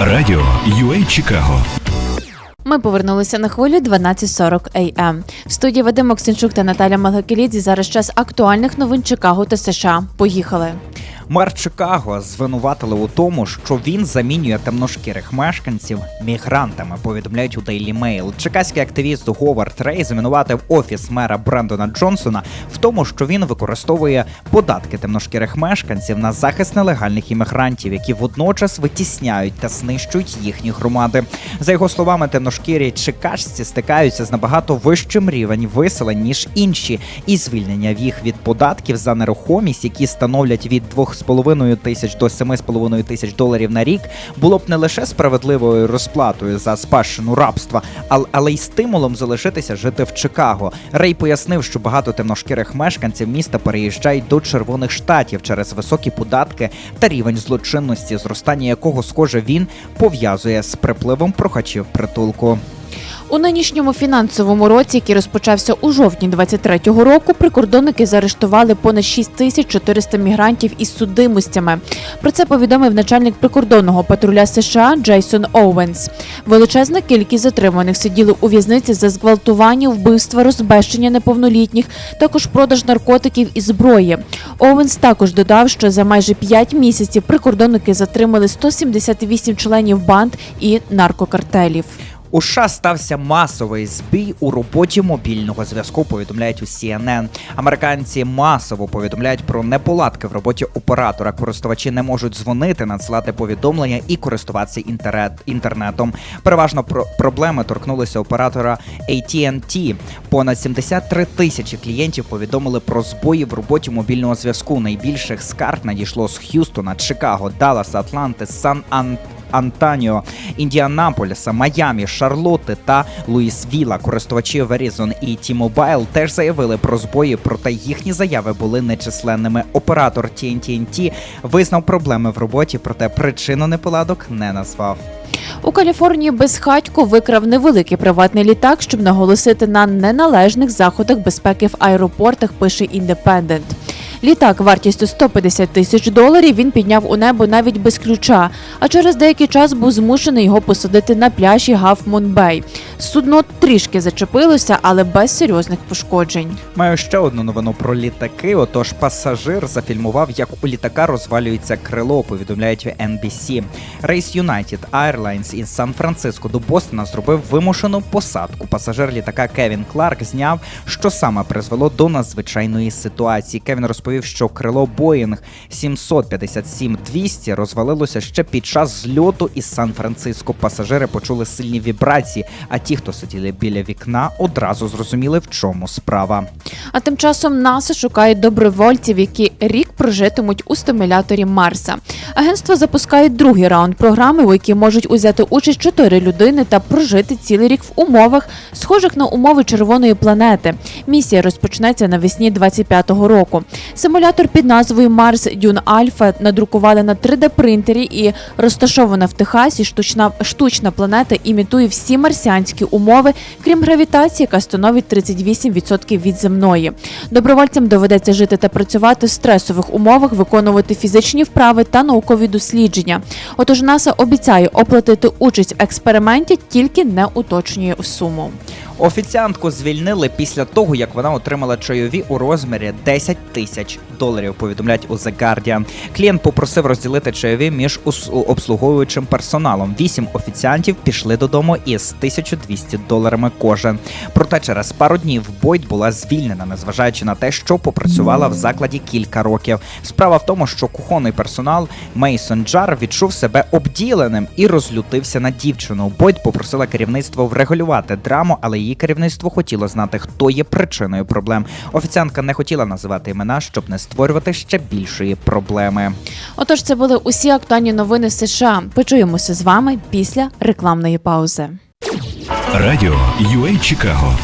Радіо UA Чикаго. Ми повернулися на хвилю 12.40 AM. В студії Вадим Оксенчук та Наталя Малгакелідзі зараз час актуальних новин Чикаго та США. Поїхали. Мер Чикаго звинуватили у тому, що він замінює темношкірих мешканців мігрантами. Повідомляють у Daily Mail. Чекаський активіст Говард Рей звинуватив офіс мера Брендона Джонсона в тому, що він використовує податки темношкірих мешканців на захист нелегальних іммігрантів, які водночас витісняють та знищують їхні громади. За його словами, темношкірі чикашці стикаються з набагато вищим рівень виселень ніж інші, і звільнення їх від податків за нерухомість, які становлять від 2,5 тисяч до 7,5 тисяч доларів на рік, було б не лише справедливою розплатою за спадщину рабства, ал- але й стимулом залишитися жити в Чикаго. Рей пояснив, що багато темношкірих мешканців міста переїжджають до червоних штатів через високі податки та рівень злочинності, зростання якого, схоже, він пов'язує з припливом прохачів притулку. У нинішньому фінансовому році, який розпочався у жовтні 23-го року, прикордонники заарештували понад 6400 мігрантів із судимостями. Про це повідомив начальник прикордонного патруля США Джейсон Оуенс. Величезна кількість затриманих сиділи у в'язниці за зґвалтування, вбивства, розбещення неповнолітніх, також продаж наркотиків і зброї. Оуенс також додав, що за майже 5 місяців прикордонники затримали 178 членів банд і наркокартелів. У США стався масовий збій у роботі мобільного зв'язку. Повідомляють у CNN. Американці масово повідомляють про неполадки в роботі оператора. Користувачі не можуть дзвонити, надсилати повідомлення і користуватися інтернет інтернетом. Переважно про проблеми торкнулися оператора AT&T. Понад 73 тисячі клієнтів повідомили про збої в роботі мобільного зв'язку. Найбільших скарг надійшло з Х'юстона, Чикаго, Далласа, Атланти, Сан Ан. Антаніо, Індіанаполіса, Майамі, Шарлотти та Луїсвіла. Користувачі Verizon і T-Mobile теж заявили про збої, проте їхні заяви були нечисленними. Оператор TNT визнав проблеми в роботі, проте причину неполадок не назвав. У Каліфорнії безхатько викрав невеликий приватний літак, щоб наголосити на неналежних заходах безпеки в аеропортах. Пише індепендент. Літак вартістю 150 тисяч доларів він підняв у небо навіть без ключа, а через деякий час був змушений його посадити на пляжі Гафмун Бей. Судно трішки зачепилося, але без серйозних пошкоджень. Маю ще одну новину про літаки. Отож, пасажир зафільмував, як у літака розвалюється крило. Повідомляють NBC. Рейс United Airlines із Сан-Франциско до Бостона зробив вимушену посадку. Пасажир літака Кевін Кларк зняв, що саме призвело до надзвичайної ситуації. Кевін розповів, що крило Боїнг 757-200 розвалилося ще під час зльоту із Сан-Франциско. Пасажири почули сильні вібрації, а ті, хто сиділи біля вікна, одразу зрозуміли, в чому справа. А тим часом НАСА шукає добровольців, які рік прожитимуть у стимуляторі Марса. Агентство запускає другий раунд програми, у якій можуть узяти участь чотири людини та прожити цілий рік в умовах, схожих на умови червоної планети. Місія розпочнеться навесні 25-го року. Симулятор під назвою Марс Дюн Альфа надрукували на 3D принтері і розташована в Техасі. Штучна штучна планета імітує всі марсіанські умови, крім гравітації, яка становить 38% від земної. Добровольцям доведеться жити та працювати в стресових умовах, виконувати фізичні вправи та наукові дослідження. Отож, НАСА обіцяє оплатити участь в експерименті, тільки не уточнює суму. Офіціантку звільнили після того, як вона отримала чайові у розмірі 10 тисяч доларів. Повідомляють у The Guardian. Клієнт попросив розділити чайові між обслуговуючим персоналом. Вісім офіціантів пішли додому із 1200 доларами кожен. Проте через пару днів Бойд була звільнена, незважаючи на те, що попрацювала в закладі кілька років. Справа в тому, що кухонний персонал Мейсон Джар відчув себе обділеним і розлютився на дівчину. Бойд попросила керівництво врегулювати драму, але її керівництво хотіло знати, хто є причиною проблем. Офіціантка не хотіла називати імена, щоб не створювати ще більшої проблеми. Отож, це були усі актуальні новини США. Почуємося з вами після рекламної паузи. Радіо UA Чикаго.